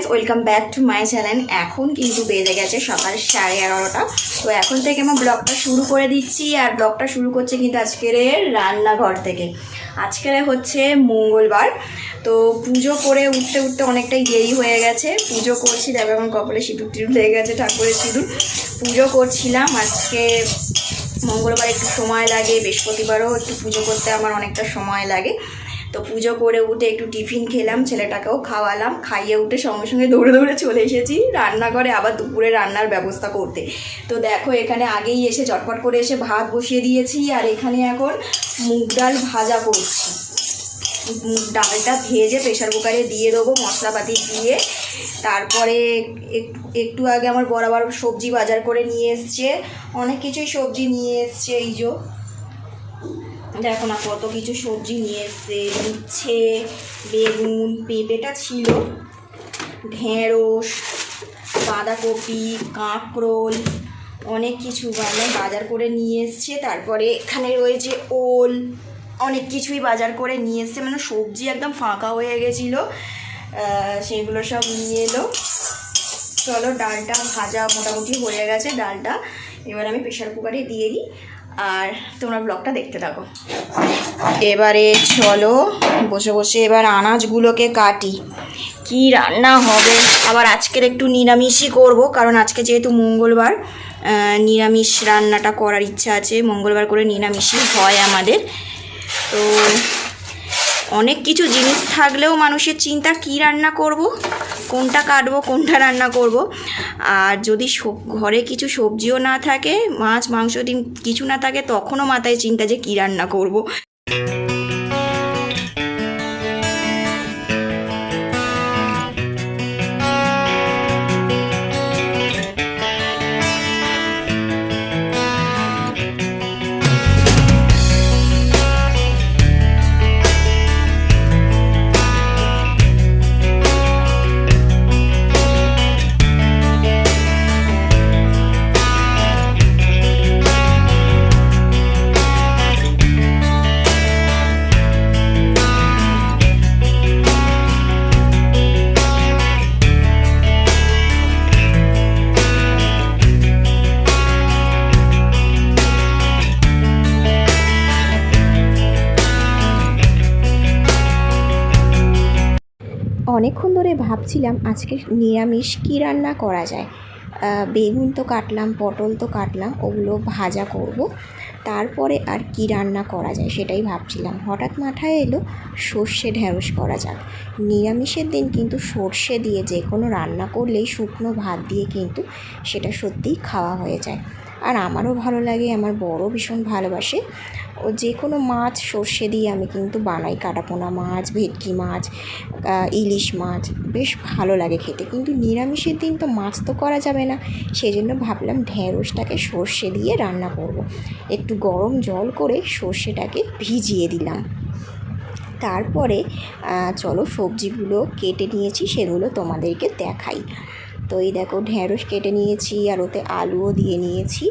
Friends welcome back to my channel এখন কিন্তু বেজে গেছে সকাল সাড়ে এগারোটা। তো এখন থেকে আমার ব্লগটা শুরু করে দিচ্ছি, আর ব্লগটা শুরু করছে কিন্তু আজকের রান্নাঘর থেকে। আজকের হচ্ছে মঙ্গলবার। তো পুজো করে উঠতে উঠতে অনেকটাই দেরি হয়ে গেছে। পুজো করছি, দেখো আমার কপালে সিঁদুর টিঁদুর লেগে গেছে ঠাকুরের সিঁদুর। পুজো করছিলাম, আজকে মঙ্গলবার একটু সময় লাগে, বৃহস্পতিবারও একটু পুজো করতে আমার অনেকটা সময় লাগে। তো পুজো করে উঠে একটু টিফিন খেলাম, ছেলেটাকেও খাওয়ালাম, খাইয়ে উঠে সঙ্গে সঙ্গে দৌড়ে দৌড়ে চলে এসেছি রান্নাঘরে আবার দুপুরে রান্নার ব্যবস্থা করতে। তো দেখো এখানে আগেই এসে চটপট করে এসে ভাত বসিয়ে দিয়েছি আর এখানে এখন মুগ ডাল ভাজা করছি। ডালটা ভেজে প্রেশার কুকারে দিয়ে দেবো মশলাপাতি দিয়ে। তারপরে এক- একটু আগে আমার বড় সবজি বাজার করে নিয়ে এসছে। অনেক কিছুই সবজি নিয়ে এসছে, এই যে দেখো না কত কিছু সবজি নিয়ে এসছে, উচ্ছে, বেগুন, পেঁপেটা ছিল, ঢেঁড়স, বাঁধাকপি, কাঁকরোল, অনেক কিছু মানে বাজার করে নিয়ে এসছে। তারপরে এখানে রয়েছে ওল, অনেক কিছুই বাজার করে নিয়ে এসছে। মানে সবজি একদম ফাঁকা হয়ে গেছিল। সেগুলো সব নিয়ে এলো। চলো ডালটা ভাজা মোটামুটি হয়ে গেছে, ডালটা। এবার আমি প্রেশার কুকারে দিয়ে দিই। আর তোমরা ব্লগটা দেখতে থাকো। এবারে চলো, বসে বসে এবার আনাজগুলোকে কাটি। কি রান্না হবে? আবার আজকের একটু নিরামিষই করব, কারণ আজকে যেহেতু মঙ্গলবার নিরামিষ রান্নাটা করার ইচ্ছা আছে। মঙ্গলবার করে নিরামিষই হয় আমাদের। তো অনেক কিছু জিনিস থাকলেও মানুষের চিন্তা, কি রান্না করব? কোনটা কাটবো, কোনটা রান্না করব। আর যদি ঘরে কিছু সবজিও না থাকে, মাছ, মাংস, ডিম কিছু না থাকে, তখনও মাথায় চিন্তা যে কী রান্না করব। অনেকক্ষণ ধরে ভাবছিলাম আজকে নিরামিষ কী রান্না করা যায়। বেগুন তো কাটলাম, পটল তো কাটলাম, ওগুলো ভাজা করব। তারপরে আর কি রান্না করা যায় সেটাই ভাবছিলাম। হঠাৎ মাথায় এলো সর্ষে ঢ্যাঁড়স করা যাক। নিরামিষের দিন কিন্তু সর্ষে দিয়ে যে কোনো রান্না করলেই শুকনো ভাত দিয়ে কিন্তু সেটা সত্যিই খাওয়া হয়ে যায়। আর আমারও ভালো লাগে, আমার বড় ভীষণ ভালোবাসে। ও যে কোনো মাছ সর্ষে দিয়ে আমি কিন্তু বানাই, কাটাপোনা মাছ, ভেটকি মাছ ইলিশ মাছ, বেশ ভালো লাগে খেতে। কিন্তু নিরামিষের দিন তো মাছ তো করা যাবে না সেই জন্য ভাবলাম ঢেঁড়সটাকে সর্ষে দিয়ে রান্না করব। একটু গরম জল করে সর্ষেটাকে ভিজিয়ে দিলাম। তারপরে চলো সবজিগুলো কেটে নিয়েছি, সেগুলো তোমাদেরকে দেখাই। তো এই দেখো ঢেঁড়স কেটে নিয়েছি আর ওতে আলুও দিয়ে নিয়েছি।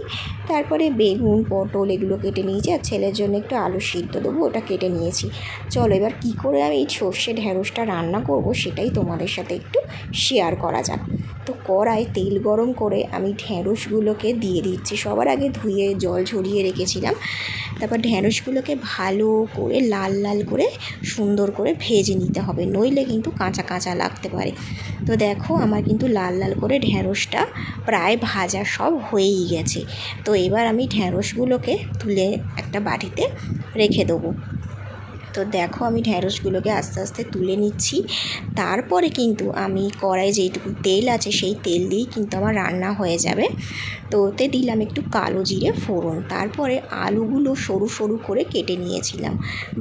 তারপরে বেগুন, পটল এগুলো কেটে নিয়েছি আর ছেলের জন্য একটু আলু সিদ্ধ দেবো, ওটা কেটে নিয়েছি। চলো এবার কী করে আমি এই সর্ষে ঢেঁড়সটা রান্না করব সেটাই তোমাদের সাথে একটু শেয়ার করা যাক। তো কড়ায় তেল গরম করে আমি ঢেঁড়সগুলোকে দিয়ে দিচ্ছি। সবার আগে ধুয়ে জল ঝরিয়ে রেখেছিলাম। তারপর ঢেঁড়সগুলোকে ভালো করে, লাল লাল করে সুন্দর করে ভেজে নিতে হবে। নইলে কিন্তু কাঁচা কাঁচা লাগতে পারে। তো দেখো আমার কিন্তু লাল লাল করে ঢেঁড়সটা প্রায় ভাজা সব হয়েই গেছে। তো এবার আমি ঢেঁড়সগুলোকে তুলে একটা বাটিতে রেখে দেবো। তো দেখো আমি ঢেঁড়সগুলোকে আস্তে আস্তে তুলে নিচ্ছি। তারপরে কিন্তু আমি কড়াই যেইটুকু তেল আছে সেই তেল দিয়েই কিন্তু আমার রান্না হয়ে যাবে। তো ওতে দিলাম একটু কালো জিরে ফোড়ন। তারপরে আলুগুলো সরু সরু করে কেটে নিয়েছিলাম।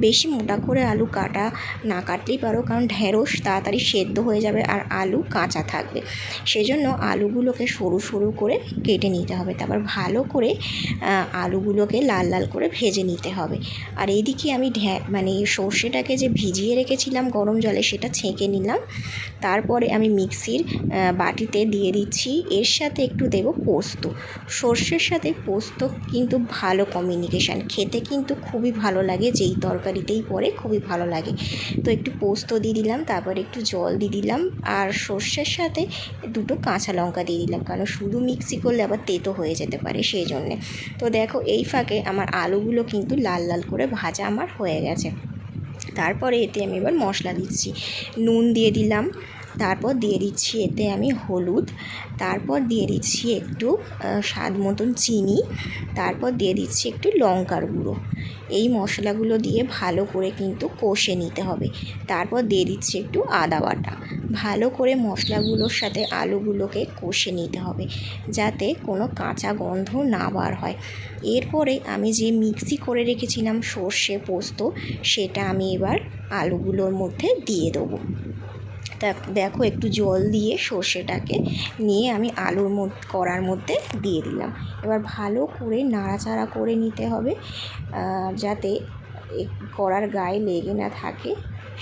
বেশি মোটা করে আলু কাটা না কাটলেই পারো, কারণ ঢ্যাঁড়স তাড়াতাড়ি সেদ্ধ হয়ে যাবে আর আলু কাঁচা থাকবে। সেজন্য আলুগুলোকে সরু সরু করে কেটে নিতে হবে। তারপর ভালো করে আলুগুলোকে লাল লাল করে ভেজে নিতে হবে। আর এইদিকে আমি ঢ্যা মানে সর্ষেটাকে যে ভিজিয়ে রেখেছিলাম গরম জলে সেটা ছেঁকে নিলাম। তারপরে আমি মিক্সির বাটিতে দিয়ে দিচ্ছি। এর সাথে একটু দেব পোস্ত। সর্ষের সাথে পোস্ত কিন্তু ভালো কমিউনিকেশান খেতে কিন্তু খুবই ভালো লাগে, যেই তরকারিতেই পড়ে খুবই ভালো লাগে। তো একটু পোস্ত দিয়ে দিলাম, তারপরে একটু জল দিয়ে দিলাম। আর সর্ষের সাথে দুটো কাঁচা লঙ্কা দিয়ে দিলাম, কারণ শুধু মিক্সি করলে আবার তেতো হয়ে যেতে পারে সেই জন্যে তো দেখো, এই ফাঁকে আমার আলুগুলো কিন্তু লাল লাল করে ভাজা আমার হয়ে গেছে। তারপরে এতে আমি এবার মশলা দিচ্ছি। নুন দিয়ে দিলাম। তারপর দিয়ে দিচ্ছি এতে আমি হলুদ, তারপর দিয়ে দিচ্ছি একটু স্বাদ মতন চিনি, তারপর দিয়ে দিচ্ছি একটু লঙ্কার গুঁড়ো। এই মশলাগুলো দিয়ে ভালো করে কিন্তু কষে নিতে হবে। তারপর দিয়ে দিচ্ছি একটু আদা বাটা। ভালো করে মশলাগুলোর সাথে আলুগুলোকে কষে নিতে হবে, যাতে কোনো কাঁচা গন্ধ না বার হয়। এরপরে আমি যে মিক্সি করে রেখেছিলাম সর্ষে পোস্ত, সেটা আমি এবার আলুগুলোর মধ্যে দিয়ে দেবো। দেখো একটু জল দিয়ে সর্ষেটাকে নিয়ে আমি আলুর মধ্যে কড়ার মধ্যে দিয়ে দিলাম। এবার ভালো করে নাড়াচাড়া করে নিতে হবে যাতে কড়ার গায়ে লেগে না থাকে,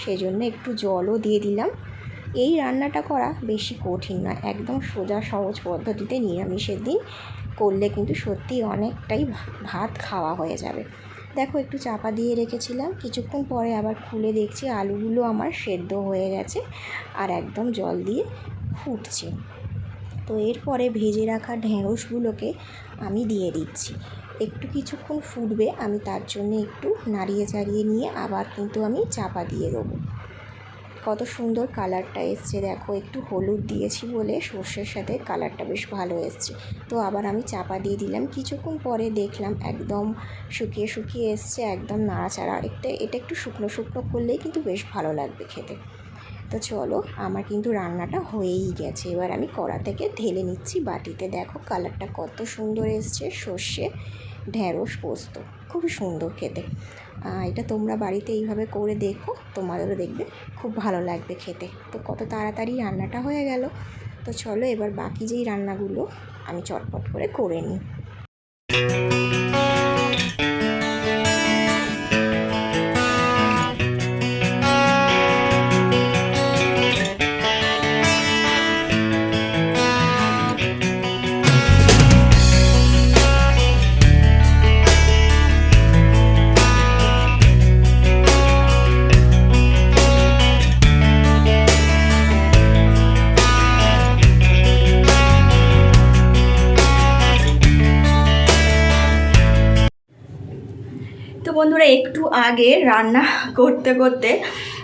সেজন্য একটু জলও দিয়ে দিলাম। এই রান্নাটা করা বেশি কঠিন নয়, একদম সোজা সহজ পদ্ধতিতে নিরামিষের দিন করলে কিন্তু সত্যি অনেকটাই ভাত খাওয়া হয়ে যাবে। দেখো, একটু চাপা দিয়ে রেখেছিলাম। কিছুক্ষণ পরে আবার খুলে দেখছি আলুগুলো আমার সেদ্ধ হয়ে গেছে আর একদম জল দিয়ে ফুটছে। তো এরপরে ভেজে রাখা ঢেঁড়সগুলোকে আমি দিয়ে দিচ্ছি। একটু কিছুক্ষণ ফুটবে, আমি তার জন্য একটু নাড়িয়ে চাড়িয়ে নিয়ে আবার কিন্তু আমি চাপা দিয়ে দেবো। কত সুন্দর কালারটা এসছে। দেখো, একটু হলুদ দিয়েছি বলে সর্ষের সাথে কালারটা বেশ ভালো এসছে। তো আবার আমি চাপা দিয়ে দিলাম। কিছুক্ষণ পরে দেখলাম একদম শুকিয়ে শুকিয়ে এসছে, একদম নাড়াচাড়া। একটা, এটা একটু শুকনো শুকনো করলেই কিন্তু বেশ ভালো লাগবে খেতে। তো চলো, আমার কিন্তু রান্নাটা হয়েই গেছে। এবার আমি কড়া থেকে ঢেলে নিচ্ছি বাটিতে। দেখো, কালারটা কত সুন্দর এসছে সর্ষে। ঢ্যাঁড়স পোস্ত। খুবই সুন্দর খেতে। এটা তোমরা বাড়িতে এইভাবে করে দেখো, তোমাদেরও দেখবে খুব ভালো লাগবে খেতে। তো কত তাড়াতাড়ি রান্নাটা হয়ে গেল। তো চলো এবার বাকি যেই রান্নাগুলো আমি চটপট করে করে নিই। আগে রান্না করতে করতে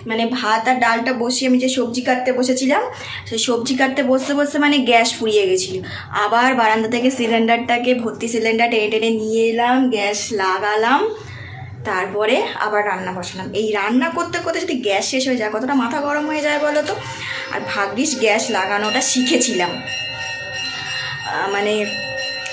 মানে ভাত আর ডালটা বসিয়ে আমি যে সবজি কাটতে বসেছিলাম, সেই সবজি কাটতে বসতে বসতে মানে গ্যাস ফুরিয়ে গেছিল। আবার বারান্দা থেকে সিলিন্ডারটাকে, ভর্তি সিলিন্ডার টেনে টেনে নিয়ে এলাম, গ্যাস লাগালাম, তারপরে আবার রান্না বসালাম। এই রান্না করতে করতে যদি গ্যাস শেষ হয়ে যায়, কতটা মাথা গরম হয়ে যায় বলো তো? আর ভাগ্যিস গ্যাস লাগানোটা শিখেছিলাম। মানে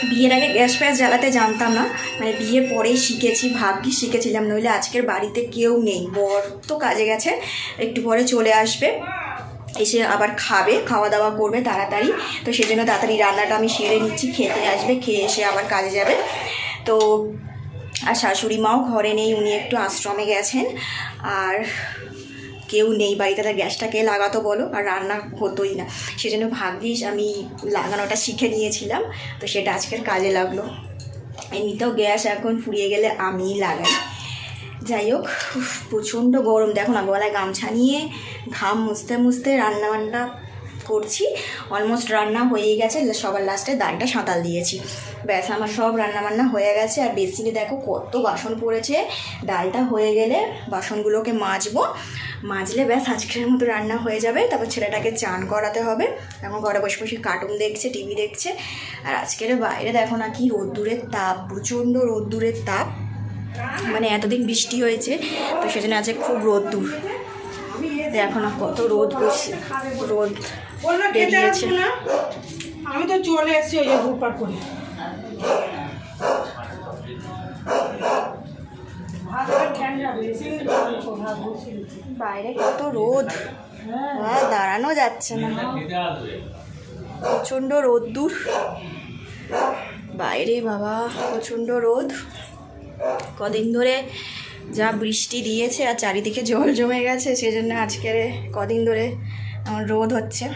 বিয়ের আগে গ্যাস ফ্যাস জ্বালাতে জানতাম না। মানে বিয়ের পরেই শিখেছি ভাগ্যি শিখেছিলাম, নইলে আজকের বাড়িতে কেউ নেই। বর তো কাজে গেছে, একটু পরে চলে আসবে। এসে আবার খাবে খাওয়া দাওয়া করবে তাড়াতাড়ি। তো সেই জন্য তাড়াতাড়ি রান্নাটা আমি সেরে নিচ্ছি, খেতে আসবে, খেয়ে এসে আবার কাজে যাবে। তো আর শাশুড়ি মাও ঘরে নেই, উনি একটু আশ্রমে গেছেন। আর কেউ নেই বাড়িতে, তার গ্যাসটাকে লাগাতো বলো, আর রান্না হতোই না। সেজন্য ভাগ্যিস আমি লাগানোটা শিখে নিয়েছিলাম, তো সেটা আজকের কাজে লাগল। এমনিতেও গ্যাস এখন ফুরিয়ে গেলে আমিই লাগাই। যাই হোক প্রচণ্ড গরম। দেখো না গলায় গামছা নিয়ে ঘাম মুছতে মুছতে রান্না বান্না করছি অলমোস্ট রান্না হয়েই গেছে, সবার লাস্টে ডালটা সাঁতাল দিয়েছি। ব্যাস, আমার সব রান্না বান্না হয়ে গেছে, আর বেসিনে দেখো কত বাসন পড়েছে। ডালটা হয়ে গেলে বাসনগুলোকে মাজবো মাজলে ব্যাস আজকের মতো রান্না হয়ে যাবে। তারপর ছেলেটাকে চান করাতে হবে। এখন ঘরে বসে বসে কার্টুন দেখছে টিভি দেখছে। আর আজকের বাইরে দেখো না কি রোদ্দুরের তাপ প্রচণ্ড রোদ্দুরের তাপ। মানে এতদিন বৃষ্টি হয়েছে তো সেজন্য আছে খুব রোদ্দুর। দেখো না কত রোদ বসে রোদ বেরিয়েছে। না। আমি তো চলে এসেছি ওই যে হুপার করে। বাইরে কত রোদ। আর দাঁড়ানো যাচ্ছে না। প্রচণ্ড রোদ্দুর বাইরে বাবা, প্রচণ্ড রোদ। কদিন ধরে যা বৃষ্টি দিয়েছে আর চারিদিকে জল জমে গেছে, সেজন্য আজকের কদিন ধরে রোদ হচ্ছে।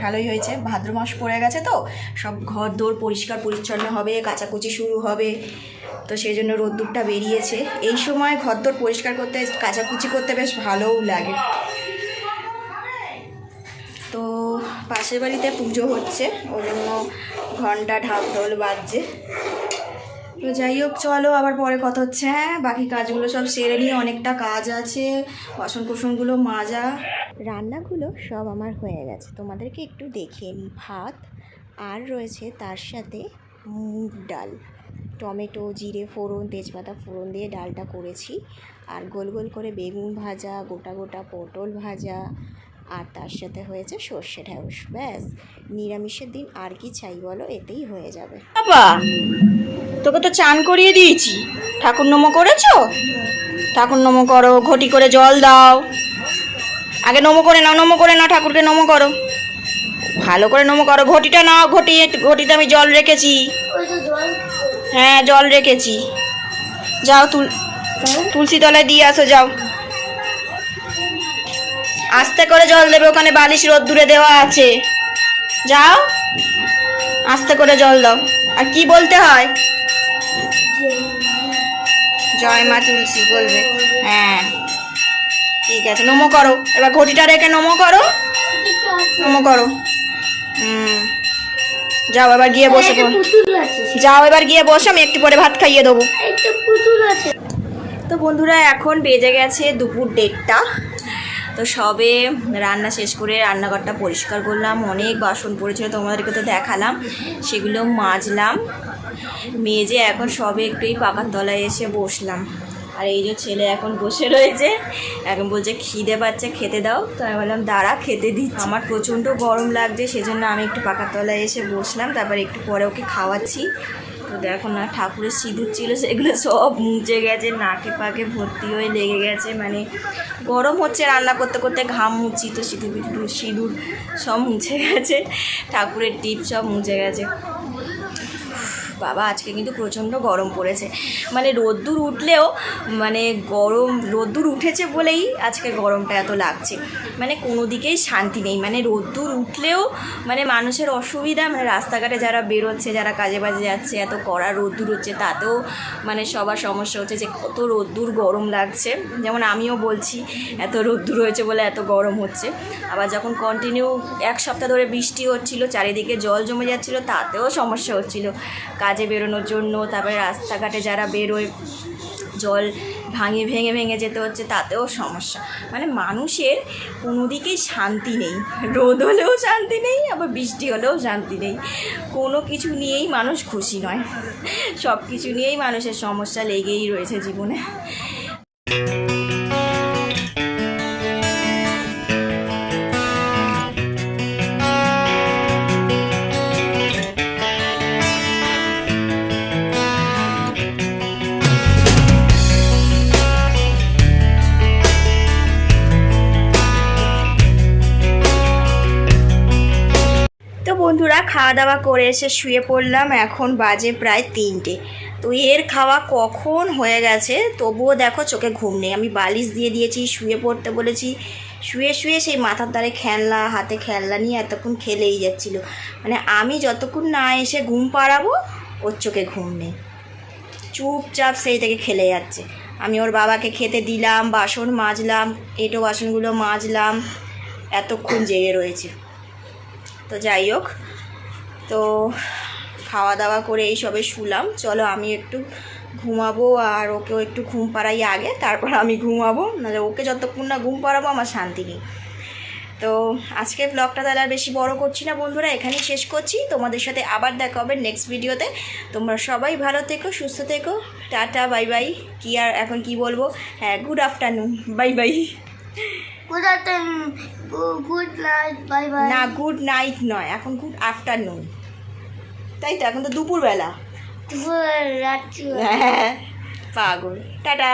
ভালোই হয়েছে। ভাদ্র মাস পড়ে গেছে তো। সব ঘর দৌড় পরিষ্কার পরিচ্ছন্ন হবে, কাচাকুচি শুরু হবে। তো সেই জন্য রোদ্দুরটা বেরিয়েছে। এই সময় ঘর দৌড় পরিষ্কার করতে, কাচাকুচি করতে বেশ ভালোও লাগে। তো পাশের বাড়িতে পুজো হচ্ছে, ওই জন্য ঘণ্টা ঢাক ঢোল বাজছে। তো যাই হোক, চলো আবার পরে কথা হচ্ছে। হ্যাঁ বাকি কাজগুলো সব সেরে নিয়ে অনেকটা কাজ আছে বাসন কুসনগুলো মাজা। রান্নাগুলো সব আমার হয়ে গেছে। তোমাদেরকে একটু দেখিয়ে নিই। ভাত আর রয়েছে তার সাথে মুগ ডাল। টমেটো জিরে ফোড়ন তেজপাতা ফোড়ন দিয়ে ডালটা করেছি। আর গোল গোল করে বেগুন ভাজা গোটা গোটা পটল ভাজা আর তার সাথে হয়েছে সর্ষে ঢ্যাঁড়স ব্যাস নিরামিষের দিন আর কি চাই বলো এতেই হয়ে যাবে। বাবা তোকে তো চান করিয়ে দিয়েছি। ঠাকুর নমো করেছ? ঠাকুর নমো করো ঘটি করে জল দাও। আগে নমো করে নাও নমো করে নাও ঠাকুরকে নমো করো। ভালো করে নমো করো ঘটিটা নাও ঘটি ঘটিতে আমি জল রেখেছি। হ্যাঁ জল রেখেছি। যাও, তুল তুলসী তলায় দিয়ে আসো, যাও। আস্তে করে জল দেবে, ওখানে বালিশ রোদ্দুরে দেওয়া আছে। যাও, আস্তে করে জল দাও। আর কি বলতে হয়? জয় মা তুলসী বলবে। হ্যাঁ ঠিক আছে, নমো করো। এবার ঘটিটা রেখে নমো করো। নমো করো। হুম, যাও, এবার গিয়ে বসে পড়ো। যাও এবার গিয়ে বসো আমি একটু পরে ভাত খাইয়ে দেবো। তো বন্ধুরা এখন বেজে গেছে দুপুর দেড়টা। তো সবে রান্না শেষ করে রান্নাঘরটা পরিষ্কার করলাম অনেক বাসন পড়েছিল তোমাদেরকে তো দেখালাম। সেগুলো মাজলাম। মেজে এখন সবে একটু এই পাকার তলায় এসে বসলাম। আর এই যে ছেলে এখন বসে রয়েছে, এখন বলছে খিদে পাচ্ছে, খেতে দাও। তো আমি বললাম, দাঁড়া, খেতে দিচ্ছি। আমার প্রচণ্ড গরম লাগছে, সেজন্য আমি একটু পাকার তলায় এসে বসলাম, তারপর একটু পরে ওকে খাওয়াচ্ছি। তো দেখো না, ঠাকুরের সিঁদুর ছিল, সেগুলো সব মুছে গেছে, নাকে পাকে ভর্তি হয়ে লেগে গেছে মানে গরম হচ্ছে, রান্না করতে করতে ঘাম মুছি, তো সিঁদুর সিঁদুর সব মুছে গেছে, ঠাকুরের টিপ সব মুছে গেছে। বাবা, আজকে কিন্তু প্রচণ্ড গরম পড়েছে। মানে রোদ্দুর উঠলেও মানে গরম, রোদ্দুর উঠেছে বলেই আজকে গরমটা এত লাগছে। মানে কোনো দিকেই শান্তি নেই। মানে রোদ্দুর উঠলেও মানে মানুষের অসুবিধা মানে রাস্তাঘাটে যারা বেরোচ্ছে, যারা কাজে বাজে যাচ্ছে, এত কড়া রোদ্দুর হচ্ছে, তাতেও মানে সবার সমস্যা হচ্ছে যে কত রোদ্দুর গরম লাগছে। যেমন আমিও বলছি, এত রোদ্দুর হয়েছে বলে এত গরম হচ্ছে। আবার যখন কন্টিনিউ এক সপ্তাহ ধরে বৃষ্টি হচ্ছিল, চারিদিকে জল জমে যাচ্ছিল, তাতেও সমস্যা হচ্ছিল। কাজে বেরোনোর জন্য, তারপরে রাস্তাঘাটে যারা বেরোয়, জল ভাঙে, ভেঙে ভেঙে যেতে হচ্ছে, তাতেও সমস্যা। মানে মানুষের কোনো দিকেই শান্তি নেই। রোদ হলেও শান্তি নেই, আবার বৃষ্টি হলেও শান্তি নেই। কোনো কিছু নিয়েই মানুষ খুশি নয়। সব কিছু নিয়েই মানুষের সমস্যা লেগেই রয়েছে জীবনে। খাওয়া দাওয়া করে এসে শুয়ে পড়লাম, এখন বাজে প্রায় তিনটে। তো এর খাওয়া কখন হয়ে গেছে? তবুও দেখো চোখে ঘুম নেই। আমি বালিশ দিয়ে দিয়েছি, শুয়ে পড়তে বলেছি। শুয়ে শুয়ে সেই মাথার দ্বারে খেলনা, হাতে খেলনা নিয়ে এতক্ষণ খেলেই যাচ্ছিল। মানে আমি যতক্ষণ না এসে ঘুম পাড়াবো, ওর চোখে ঘুম নেই। চুপচাপ সেই থেকে খেলে যাচ্ছে। আমি ওর বাবাকে খেতে দিলাম, বাসন মাজলাম, এটো বাসনগুলো মাজলাম, এতক্ষণ জেগে রয়েছে। তো যাই হোক তো খাওয়া দাওয়া করে এই সবে শুলাম। চলো আমি একটু ঘুমাবো আর ওকেও একটু ঘুম পাড়াই আগে তারপর আমি ঘুমাবো। নাহলে ওকে যতক্ষণ না ঘুম পাড়াবো আমার শান্তি নেই। তো আজকে ব্লগটা তাহলে আর বেশি বড় করছি না বন্ধুরা এখানেই শেষ করছি। তোমাদের সাথে আবার দেখা হবে নেক্সট ভিডিওতে তোমরা সবাই ভালো থেকো সুস্থ থেকো। টাটা বাই বাই কি আর এখন কি বলব? হ্যাঁ good afternoon bye bye good afternoon. Good good bye bye. না গুড নাইট নয় এখন গুড আফটারনুন তাই তো এখন তো দুপুরবেলা। দুপুর রাত্রি। হ্যাঁ। পাগল। টাটা।